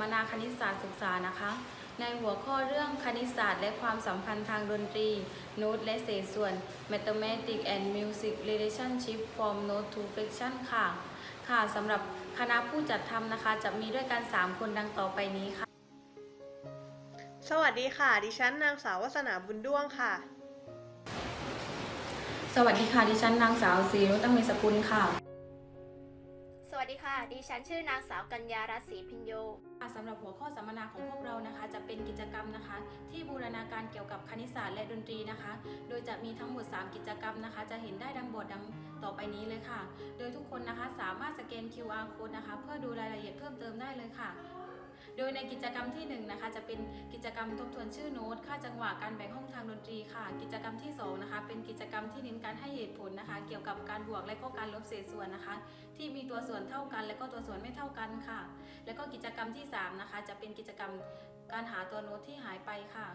มนาคณิตศาสตร์ศึกษานะคะ ในหัวข้อเรื่องคณิตศาสตร์และความสัมพันธ์ทางดนตรีโน้ตและเศษส่วน Mathematics and Music Relationship from Note to Fraction ค่ะ ค่ะสำหรับคณะผู้จัดทำนะคะ จะมีด้วยกัน 3 คนดังต่อไปนี้ค่ะ สวัสดีค่ะ ดิฉันนางสาววัสนาบุญด้วงค่ะ สวัสดีค่ะ ดิฉันนางสาวศรีนุตั้งมีสกุลค่ะส วัสดีค่ะ ดิฉันชื่อนางสาวกัญญารัศรีพิญโยสำหรับหัวข้อสัมมนาของพวกเรานะคะ จะเป็นกิจกรรมนะคะ ที่บูรณาการเกี่ยวกับคณิตศาสตร์และดนตรีนะคะ โดยจะมีทั้งหมด 3 กิจกรรมนะคะ จะเห็นได้ดังบทดังต่อไปนี้เลยค่ะ โดยทุกคนนะคะสามารถสแกน QR code นะคะ เพื่อดูรายละเอียดเพิ่มเติมได้เลยค่ะ โดยในกิจกรรมที่1นงนะคะจะเป็นกิจกรรมทบทวนชื่อโน้ต ค่าจังหวะการแบ่งห้องทางดนตรีค่ะ กิจกรรมที่2นะคะเป็นกิจกรรมที่เน้นการให้เหตุผลนะคะ เกี่ยวกับการบวกและก็การลบเศษส่วนนะคะ ที่มีตัวส่วนเท่ากัน และก็ตัวส่วนไม่เท่ากันค่ะ แล้วก็กิจกรรมที่3นะคะจะเป็นกิจกรรมการหาตัวโน้ตที่หายไปค่ะ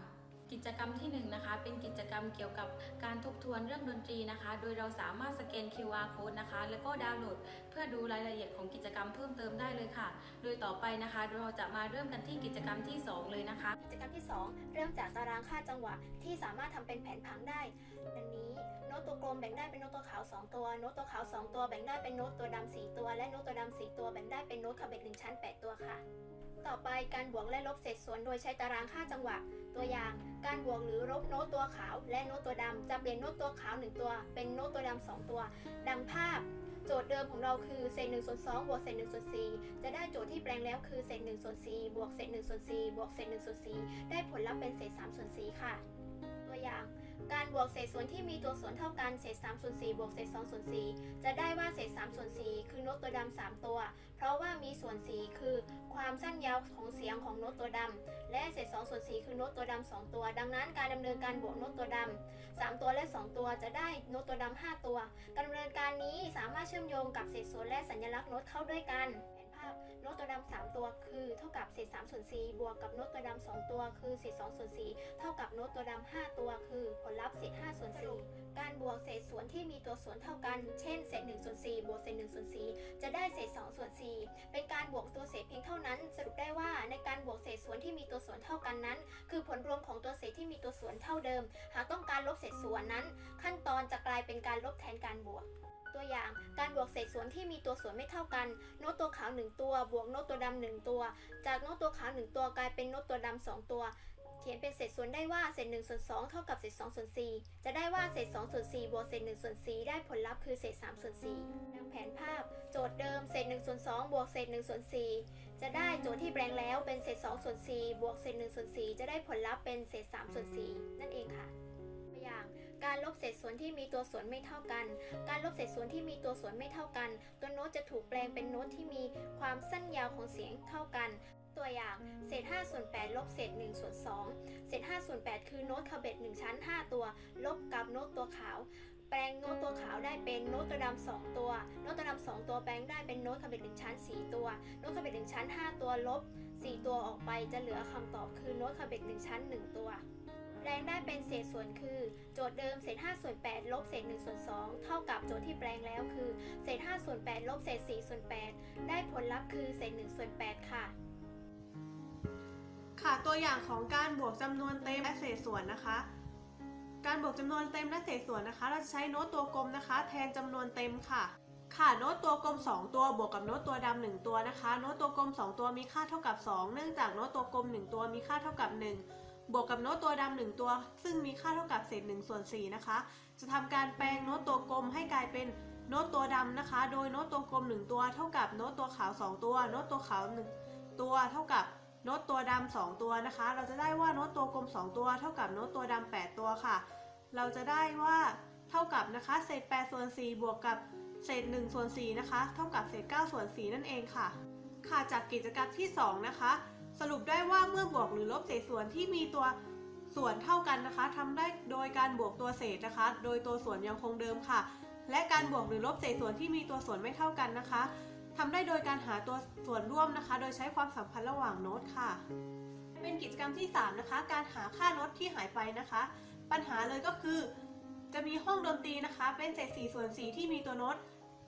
กิจกรรมที่1นนะคะเป็นกิจกรรมเกี่ยวกับการทบทวนเรื่องดนตรีนะคะ โดยเราสามารถสแกน QR code นะคะ แล้วก็ดาวน์โหลด เพื่อดูรายละเอียดของกิจกรรมเพิ่มเติมได้เลยค่ะ โดยต่อไปนะคะ เราจะมาเริ่มกันที่กิจกรรมที่ 2 เลยนะคะ กิจกรรมที่ 2 เริ่มจากตารางค่าจังหวะที่สามารถทำเป็นแผนผังได้ ดังนี้ ตตัวกลมแบ่งได้เป็นโน้ตตัวขาว 2 ตัว โน้ตตัวขาว 2 ตัวแบ่งได้เป็นโน้ตตัวดำ4ตัว และโน้ตตัวดำ4ตัวแบ่งได้เป็นโน้ตคาเบตหนึ่งชั้น 8 ตัวค่ะ ต่อไปการบวกและลบเศษส่วนโดยใช้ตารางค่าจังหวะ ตัวอย่าง การบวกหรือลบโน้ตตัวขาว และโน้ตตัวดำจะเปลี่ยนโน้ตตัวขาว 1 ตัว เป็นโน้ตตัวดำสองตัว ดังภาพโจทย์เดิมของเราคือเศษ1ส่วน2บวกเศษ1ส่วน4จะได้โจทย์ที่แปลงแล้วคือเศษ1ส่วน4บวกเศษ1ส่วน4บวกเศษ1ส่วน4ได้ผลลัพธ์เป็นเศษ3ส่วน4ค่ะ ตัวอย่าง การบวกเศษส่วนที่มีตัวส่วนเท่ากันเศษ3ส่วน4บวกเศษ2ส่วน4จะได้ว่าเศษ3ส่วน4คือโน้ตตัวดำ3ตัว เพราะว่ามีส่วน4คือ ความสั้นยาวของเสียงของโน้ตตัวดำและเศษ2ส่วน4คือโน้ตตัวดำ2ตัว ดังนั้นการดำเนินการบวกโน้ตตัวดำ3ตัวและ 2 ตัวจะได้โน้ตตัวดำ5ตัว การดำเนินการนี้สามารถเชื่อมโยงกับเศษส่วนและสัญลักษณ์โน้ตเข้าด้วยกันแผนภาพโน้ตตัวดำ3ตัวคือเท่ากับเศษ3ส่วน4บวกกับโน้ตตัวดำ2ตัวคือเศษ2ส่วน4 บโนตตัวดำ5ตัวคือผลลัพธ์เศษ5ส่วน4การบวกเศษส่วนที่มีตัวส่วนเท่ากัน เช่นเศษ1ส่วน4บวกเศษ1ส่วน4จะได้เศษ2ส่วน4เป็นการบวกตัวเศษเพียงเท่านั้น สรุปได้ว่าในการบวกเศษส่วนที่มีตัวส่วนเท่ากันนั้น คือผลรวมของตัวเศษที่มีตัวส่วนเท่าเดิม หากต้องการลบเศษส่วนนั้น ขั้นตอนจะกลายเป็นการลบแทนการบวกตัวอย่างการบวกเศษส่วนที่มีตัวส่วนไม่เท่ากัน โน้ตตัวขาว 1 ตัว บวกโน้ตตัวดำหนึ่งตัว จากโน้ตตัวขาว 1 ตัวกลายเป็นโน้ตตัวดำสองตัว ขียนเป็นเศษส่วนได้ว่าเศษ1ส่วน2เท่ากับเศษ2ส่วน4จะได้ว่าเศษ2ส่วน4บวกเศษ1ส่วน4ได้ผลลัพธ์คือเศษ3ส่วน4ดังแผนภาพ โจทย์เดิมเศษ1ส่วน2บวกเศษ1ส่วน4จะได้โจทย์ที่แปลงแล้วเป็นเศษ2ส่วน4บวกเศษ1ส่วน4จะได้ผลลัพธ์เป็นเศษ3ส่วน4นั่นเองค่ะ การลบเศษส่วนที่มีตัวส่วนไม่เท่ากัน การลบเศษส่วนที่มีตัวส่วนไม่เท่ากัน ตัวโน้ตจะถูกแปลงเป็นโน้ตที่มีความสั้นยาวของเสียงเท่ากันตัวอย่างเศษ5ส่วน8ลบเศษ1ส่วน2เศษ5ส่วน8คือโน้ตคาเบต1ชั้น 5 ตัว ลบกับโน้ตตัวขาว แปลงโน้ตตัวขาวได้เป็นโน้ตตัวดำสองตัว โน้ตตัวดำสองตัวแปลงได้เป็นโน้ตคาเบต1ชั้น 4 ตัว โน้ตคาเบต1ชั้น 5 ตัวลบ 4 ตัวออกไปจะเหลือคำตอบคือโน้ตคาเบต1ชั้น 1 ตัว แปลงได้เป็นเศษส่วนคือ โจทย์เดิมเศษ5ส่วน8ลบเศษ1ส่วน2เท่ากับโจทย์ที่แปลงแล้วคือเศษ5ส่วน8ลบเศษ4ส่วน8ได้ผลลัพธ์คือเศษ1ส่วน8ค่ะ ค่ะตัวอย่างของการบวกจำนวนเต็มและเศษส่วนนะคะ การบวกจำนวนเต็มและเศษส่วนนะคะ เราจะใช้โน้ตตัวกลมนะคะ แทนจำนวนเต็มค่ะค่ะโน้ตตัวกลม 2 ตัวบวกกับโน้ตตัวดำหนึ่งตัวนะคะ โน้ตตัวกลม 2 ตัวมีค่าเท่ากับ 2 เนื่องจากโน้ตตัวกลม 1 ตัวมีค่าเท่ากับ 1 บวกกับโน้ตตัวดำหนึ่งตัว ซึ่งมีค่าเท่ากับเศษ1ส่วน4นะคะ จะทำการแปลงโน้ตตัวกลมให้กลายเป็นโน้ตตัวดำนะคะ โดยโน้ตตัวกลม 1 ตัว เท่ากับโน้ตตัวขาว 2 ตัว โน้ตตัวขาว 1 ตัว เท่ากับโน้ตตัวดำสองตัวนะคะ เราจะได้ว่าโน้ตตัวกลม 2 ตัว เท่ากับโน้ตตัวดำ8ตัวค่ะ เราจะได้ว่าเท่ากับนะคะเศษ8ส่วน4บวกกับเศษ1ส่วน4นะคะ เท่ากับเศษ9ส่วน4นั่นเองค่ะ ค่ะจากกิจกรรมที่ 2 นะคะ สรุปได้ว่าเมื่อบวกหรือลบเศษส่วนที่มีตัวส่วนเท่ากันนะคะทำได้โดยการบวกตัวเศษนะคะ โดยตัวส่วนยังคงเดิมค่ะ และการบวกหรือลบเศษส่วนที่มีตัวส่วนไม่เท่ากันนะคะทำได้โดยการหาตัวส่วนร่วมนะคะ โดยใช้ความสัมพันธ์ระหว่างโน้ตค่ะ เป็นกิจกรรมที่ 3 นะคะ การหาค่าโน้ตที่หายไปนะคะ ปัญหาเลยก็คือ จะมีห้องดนตรีนะคะ เป็นเศษ4ส่วน4ที่มีตัวโน้ต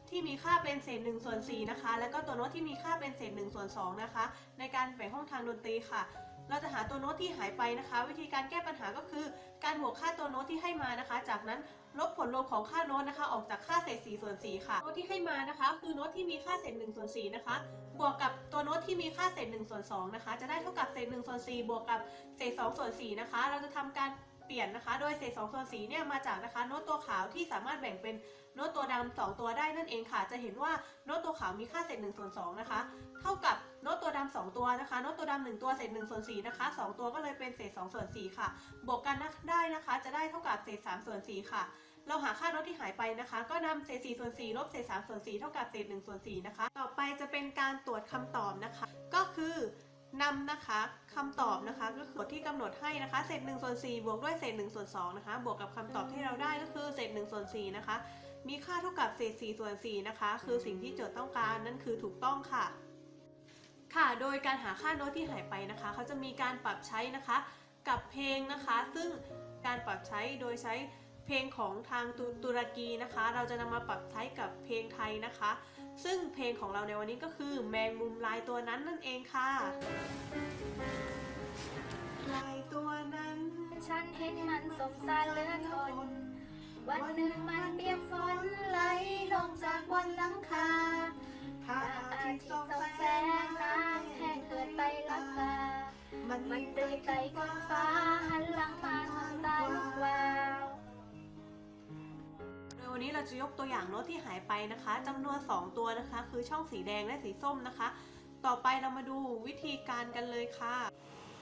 ที่มีค่าเป็นเศษ1ส่วน4นะคะ แล้วก็ตัวโน้ตที่มีค่าเป็นเศษ1ส่วน2นะคะ ในการแบ่งห้องทางดนตรีค่ะ เราจะหาตัวโน้ตที่หายไปนะคะ วิธีการแก้ปัญหาก็คือ การบวกค่าตัวโน้ตที่ให้มานะคะ จากนั้นลบผลรวมของค่าโน้ตนะคะ ออกจากค่าเศษ4ส่วน4ค่ะโน้ตที่ให้มานะคะ คือโน้ตที่มีค่าเศษ1ส่วน4นะคะ บวกกับตัวโน้ตที่มีค่าเศษ1ส่วน2นะคะ จะได้เท่ากับเศษ1ส่วน4บวกกับเศษ2ส่วน4นะคะ เราจะทำการ เปลี่ยนนะคะ โดยเศษ2ส่วน4เนี่ยมาจากนะคะโน้ตตัวขาวที่สามารถแบ่งเป็นโน้ตตัวดำสองตัวได้นั่นเองค่ะ จะเห็นว่าโน้ตตัวขาวมีค่าเศษ1ส่วน2นะคะ เท่ากับโน้ตตัวดำสองตัวนะคะ โน้ตตัวดำหนึ่งตัวเศษ1ส่วน4นะคะสองตัวก็เลยเป็นเศษ2ส่วน4ค่ะ บวกกันได้นะคะ จะได้เท่ากับเศษ3ส่วน4ค่ะเราหาค่าโน้ตที่หายไปนะคะ ก็นำเศษ4ส่วน4ลบเศษ3ส่วน4เท่ากับเศษ1ส่วน4นะคะ ต่อไปจะเป็นการตรวจคำตอบนะคะ ก็คือ นำนะคะคำตอบนะคะก็คือที่กำหนดให้นะคะเศษ1ส่วน4บวกด้วยเศษ1ส่วน2นะคะบวกกับคำตอบที่เราได้ก็คือเศษ1ส่วน4นะคะมีค่าเท่ากับเศษ4ส่วน4นะคะคือสิ่งที่โจทย์ต้องการนั่นคือถูกต้องค่ะ ค่ะโดยการหาค่าโน้ตที่หายไปนะคะเขาจะมีการปรับใช้นะคะกับเพลงนะคะ ซึ่งการปรับใช้โดยใช้เพลงของทางตตุรกีนะคะ เราจะนำมาปรับใช้กับเพลงไทยนะคะ ซึ่งเพลงของเราในวันนี้ก็คือแมงมุมลายตัวนั้นนั่นเองค่ะ ลายตัวนั้น ฉันเห็นมันสงสารเหลือทน วันหนึ่งมันเปียกฝนไหลลงจากบนหลังคาพระอาอาทิตย์ส่องแสงน้ำแห้งเกิดไปลับตามันมันเดือยไกลขึ้นฟ้า วันนี้เราจะยกตัวอย่างโน้ตที่หายไปนะคะจำนวน 2 ตัวนะคะ คือช่องสีแดงและสีส้มนะคะ ต่อไปเรามาดูวิธีการกันเลยค่ะ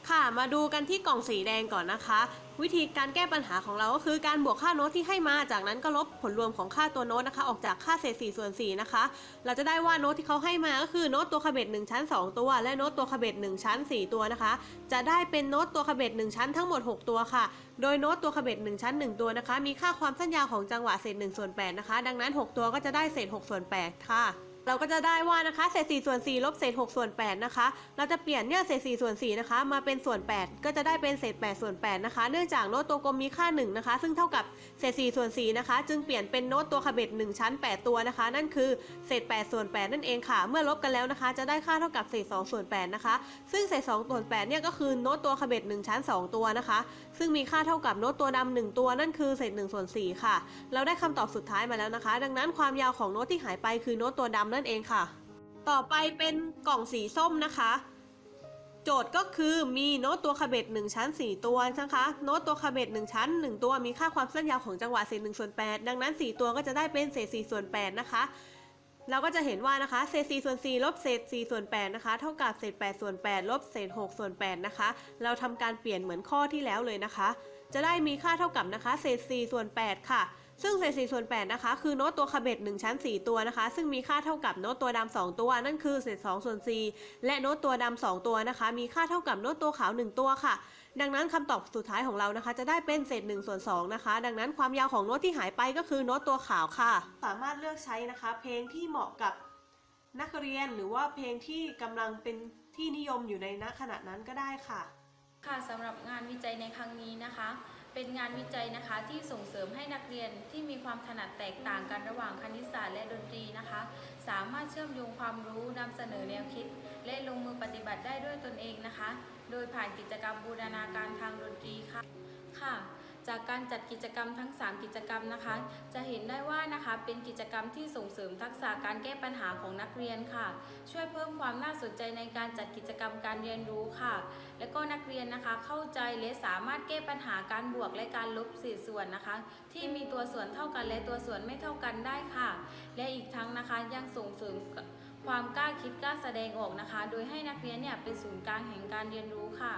ค่ะ มาดูกันที่กล่องสีแดงก่อนนะคะ วิธีการแก้ปัญหาของเราก็คือการบวกค่าโน้ตที่ให้มาจากนั้นก็ลบผลรวมของค่าตัวโน้ตนะคะ ออกจากค่าเศษ4ส่วน4นะคะ เราจะได้ว่าโน้ตที่เขาให้มาก็คือโน้ตตัวขเบ็ด1ชั้น 2 ตัว และโน้ตตัวขเบ็ด1ชั้น 4 ตัวนะคะ จะได้เป็นโน้ตตัวขเบ็ด1ชั้นทั้งหมด 6 ตัวค่ะ โดยโน้ตตัวขเบ็ด1ชั้น 1 ตัวนะคะ มีค่าความสั้นยาวของจังหวะเศษ1ส่วน8นะคะ ดังนั้น 6 ตัวก็จะได้เศษ6ส่วน8ค่ะ เราก็จะได้ว่านะคะเศษ4ส่วน4ลบเศษ6ส่วน8นะคะ เราจะเปลี่ยนเนี่ยเศษ4ส่วน4นะคะ มาเป็นส่วน 8 ก็จะได้เป็นเศษ8ส่วน8นะคะ เนื่องจากโน้ตตัวกลมมีค่า1นะคะ ซึ่งเท่ากับเศษ4ส่วน4นะคะ จึงเปลี่ยนเป็นโน้ตตัวขบเบ็ด1ชั้น 8 ตัวนะคะ นั่นคือเศษ8ส่วน8นั่นเองค่ะ เมื่อลบกันแล้วนะคะ จะได้ค่าเท่ากับเศษ2ส่วน8นะคะ ซึ่งเศษ2ส่วน8เนี่ยก็คือโน้ตตัวขบเบ็ด1ชั้น 2 ตัวนะคะ ซึ่งมีค่าเท่ากับโน้ตตัวดำหนึ่งตัวนั่นคือเศษ1ส่วน4ค่ะ เราได้คำตอบสุดท้ายมาแล้วนะคะ ดังนั้นความยาวของโน้ตที่หายไปคือโน้ตตัวดำนั่นเองค่ะ ต่อไปเป็นกล่องสีส้มนะคะโจทย์ก็คือมีโน้ตตัวขเบ็ด1ชั้น 4 ตัวนะคะโน้ตตัวขเบ็ด1ชั้น 1 ตัวมีค่าความสั้นยาวของจังหวะเศษ1ส่วน8ดังนั้น 4 ตัวก็จะได้เป็นเศษ4ส่วน8นะคะ เราก็จะเห็นว่านะคะเศษ4ส่วน4ลบเศษ4ส่วน8นะคะ เท่ากับเศษ8ส่วน8ลบเศษ6ส่วน8นะคะ เราทำการเปลี่ยนเหมือนข้อที่แล้วเลยนะคะ จะได้มีค่าเท่ากับนะคะ เศษ4ส่วน8ค่ะ ซึ่งเศษ4ส่วน8นะคะ คือโน้ตตัวขเบ็ด1ชั้น 4 ตัวนะคะ ซึ่งมีค่าเท่ากับโน้ตตัวดำ2ตัว นั่นคือเศษ2ส่วน4และโน้ตตัวดำ2ตัวนะคะ มีค่าเท่ากับโน้ตตัวขาว 1 ตัวค่ะ ดังนั้นคำตอบสุดท้ายของเรานะคะ จะได้เป็นเศษ1ส่วน2นะคะ ดังนั้นความยาวของโน้ตที่หายไปก็คือโน้ตตัวขาวค่ะ สามารถเลือกใช้นะคะ เพลงที่เหมาะกับนักเรียนหรือว่าเพลงที่กำลังเป็นที่นิยมอยู่ในณขณะนั้นก็ได้ค่ะ ค่ะสำหรับงานวิจัยในครั้งนี้นะคะ เป็นงานวิจัยนะคะที่ส่งเสริมให้นักเรียนที่มีความถนัดแตกต่างกันระหว่างคณิตศาสตร์และดนตรีนะคะ สามารถเชื่อมโยงความรู้นำเสนอแนวคิด และลงมือปฏิบัติได้ด้วยตนเองนะคะ โดยผ่านกิจกรรมบูรณาการทางดนตรีค่ะค่ะ จากการจัดกิจกรรมทั้ง 3 กิจกรรมนะคะ จะเห็นได้ว่านะคะเป็นกิจกรรมที่ส่งเสริมทักษะการแก้ปัญหาของนักเรียนค่ะ ช่วยเพิ่มความน่าสนใจในการจัดกิจกรรมการเรียนรู้ค่ะ และก็นักเรียนนะคะเข้าใจและสามารถแก้ปัญหาการบวกและการลบเศษส่วนนะคะ ที่มีตัวส่วนเท่ากันและตัวส่วนไม่เท่ากันได้ค่ะ และอีกทั้งนะคะยังส่งเสริม ความกล้าคิดกล้าแสดงออกนะคะ โดยให้นักเรียนเนี่ยเป็นศูนย์กลางแห่งการเรียนรู้ค่ะ